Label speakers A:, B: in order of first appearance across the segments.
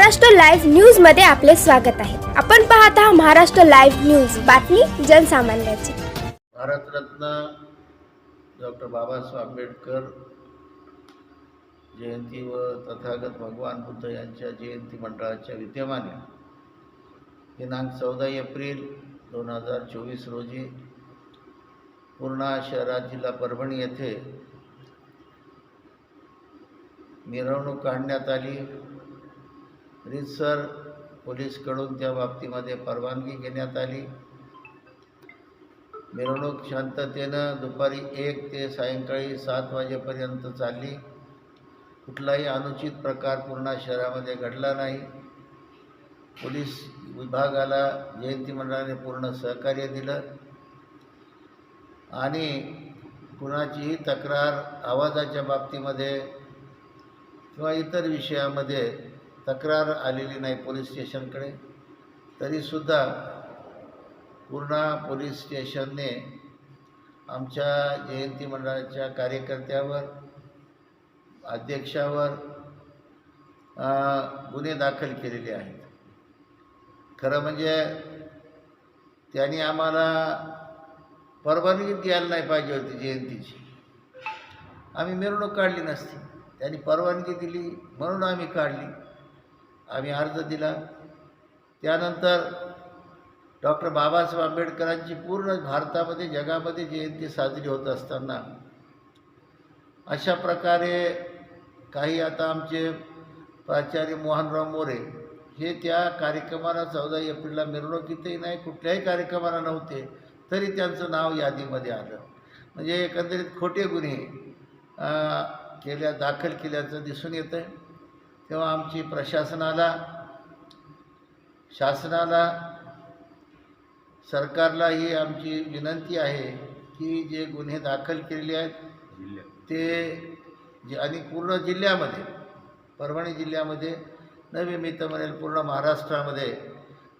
A: Maharashtra live न्यूजमध्ये आपले स्वागत आहे. आपण पाहत आहात महाराष्ट्र लाईव्ह न्यूज. बातमी जनसामान्याची.
B: भारतरत्न डॉक्टर बाबासाहेब आंबेडकर जयंती व तथागत भगवान बुद्ध यांच्या जयंती मंडळाच्या विद्यमाने दिनांक चौदा एप्रिल दोन हजार चोवीस रोजी पूर्णा शहरात जिल्हा परभणी येथे मिरवणूक काढण्यात आली. रितसर पोलीसकडून त्या बाबतीमध्ये परवानगी घेण्यात आली. मिरवणूक शांततेनं दुपारी एक ते सायंकाळी सात वाजेपर्यंत चालली. कुठलाही अनुचित प्रकार पूर्णा शहरामध्ये घडला नाही. पोलीस विभागाला जयंती मंडळाने पूर्ण सहकार्य दिलं. आणि कुणाचीही तक्रार आवाजाच्या बाबतीमध्ये किंवा इतर विषयामध्ये तक्रार आलेली नाही पोलीस स्टेशनकडे. तरीसुद्धा पूर्णा पोलीस स्टेशनने आमच्या जयंती मंडळाच्या कार्यकर्त्यावर अध्यक्षावर गुन्हे दाखल केलेले आहेत. खरं म्हणजे त्यांनी आम्हाला परवानगी द्यायला नाही पाहिजे होती जयंतीची. आम्ही मिरवणूक काढली नसती. त्यांनी परवानगी दिली म्हणून आम्ही काढली. आम्ही अर्ज दिला. त्यानंतर डॉक्टर बाबासाहेब आंबेडकरांची पूर्ण भारतामध्ये जगामध्ये जयंती साजरी होत असताना अशा प्रकारे काही आता आमचे प्राचार्य मोहनराव मोरे हे त्या कार्यक्रमाला चौदा एप्रिलला मिरवणुकीतही नाही कुठल्याही कार्यक्रमाला नव्हते तरी त्यांचं नाव यादीमध्ये आलं. म्हणजे एकंदरीत खोटे गुन्हे केल्या दाखल केल्याचं दिसून येतं आहे तेव्हा आमची प्रशासनाला शासनाला सरकारला ही आमची विनंती आहे की जे गुन्हे दाखल केलेले आहेत ते जे आणि पूर्ण जिल्ह्यामध्ये परभणी जिल्ह्यामध्ये नवे मी तर म्हणेल पूर्ण महाराष्ट्रामध्ये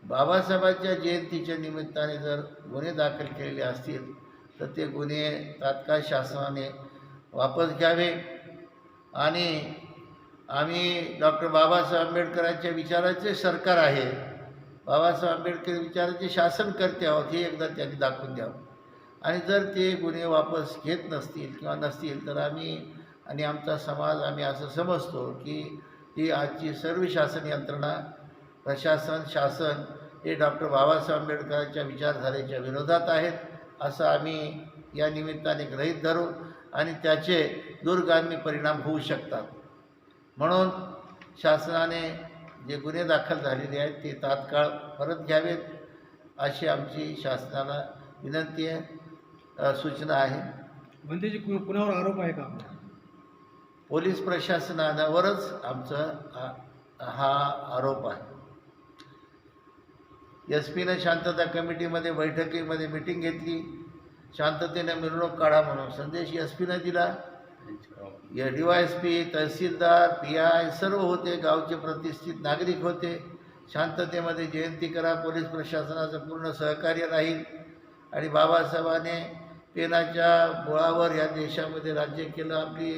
B: बाबासाहेबांच्या जयंतीच्या निमित्ताने जर गुन्हे दाखल केलेले असतील तर ते गुन्हे तात्काळ शासनाने वापस घ्यावे आणि आम्ही डॉक्टर बाबासाहेब आंबेडकरांच्या विचाराचे सरकार आहे. बाबासाहेब आंबेडकर विचाराचे शासन करते आहोत हे एकदा त्यांनी दाखवून द्यावं. आणि जर ते गुन्हे वापस घेत नसतील किंवा नसतील तर आम्ही आणि आमचा समाज आम्ही असं समजतो की ही आजची सर्व शासन यंत्रणा प्रशासन शासन हे डॉक्टर बाबासाहेब आंबेडकरांच्या विचारधारेच्या विरोधात आहेत असं आम्ही या निमित्ताने ग्रहित धरू आणि त्याचे दूरगामी परिणाम होऊ शकतात. म्हणून शासनाने जे गुन्हे दाखल झालेले आहेत ते तात्काळ परत घ्यावेत अशी आमची शासनाला विनंती आहे सूचना आहे.
C: म्हणजे कुणावर आरोप आहे का?
B: पोलीस प्रशासनावरच आमचं हा- हा आरोप आहे. एस पीनं शांतता कमिटीमध्ये बैठकीमध्ये मिटिंग घेतली. शांततेनं मिरवणूक काढा म्हणून संदेश एस पीनं दिला. डी वाय एस पी तहसीलदार पी आय सर्व होते गावचे प्रतिष्ठित नागरिक होते. शांततेमध्ये जयंती करा पोलीस प्रशासनाचं पूर्ण सहकार्य राहील. आणि बाबासाहेबांनी पेनाच्या बोळावर या देशामध्ये राज्य केलं आपली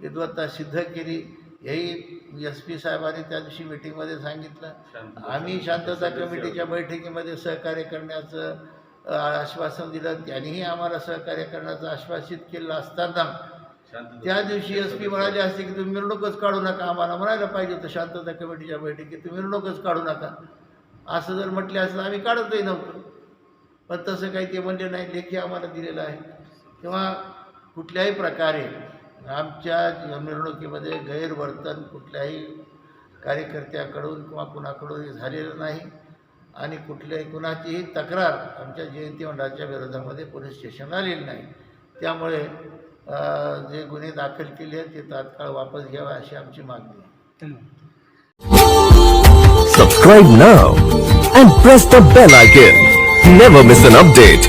B: विद्वत्ता सिद्ध केली. हेही एस पी साहेबांनी त्या दिवशी मिटिंगमध्ये सांगितलं. आम्ही शांतता कमिटीच्या बैठकीमध्ये सहकार्य करण्याचं आश्वासन दिलं. त्यांनीही आम्हाला सहकार्य करण्याचं आश्वासित केलं असताना त्या दिवशी एस पी म्हणाले असते की तुम्ही मिरवणूकच काढू नका आम्हाला म्हणायला पाहिजे होतं शांतता कमिटीच्या बैठकीत तुम्ही मिरवणूकच काढू नका. असं जर म्हटले असं आम्ही काढतही नव्हतो. पण तसं काही ते म्हणले नाही लेखी आम्हाला दिलेलं आहे. किंवा कुठल्याही प्रकारे आमच्या मिरवणुकीमध्ये गैरवर्तन कुठल्याही कार्यकर्त्याकडून किंवा कुणाकडून झालेलं नाही. आणि कुठल्याही कुणाचीही तक्रार आमच्या जयंती मंडळाच्या विरोधामध्ये पोलीस स्टेशनला आलेली नाही. त्यामुळे जे गुन्हे दाखल केले आहेत ते तात्काळ वापस घ्यावा अशी आमची मागणी
D: subscribe now and press the bell icon never miss update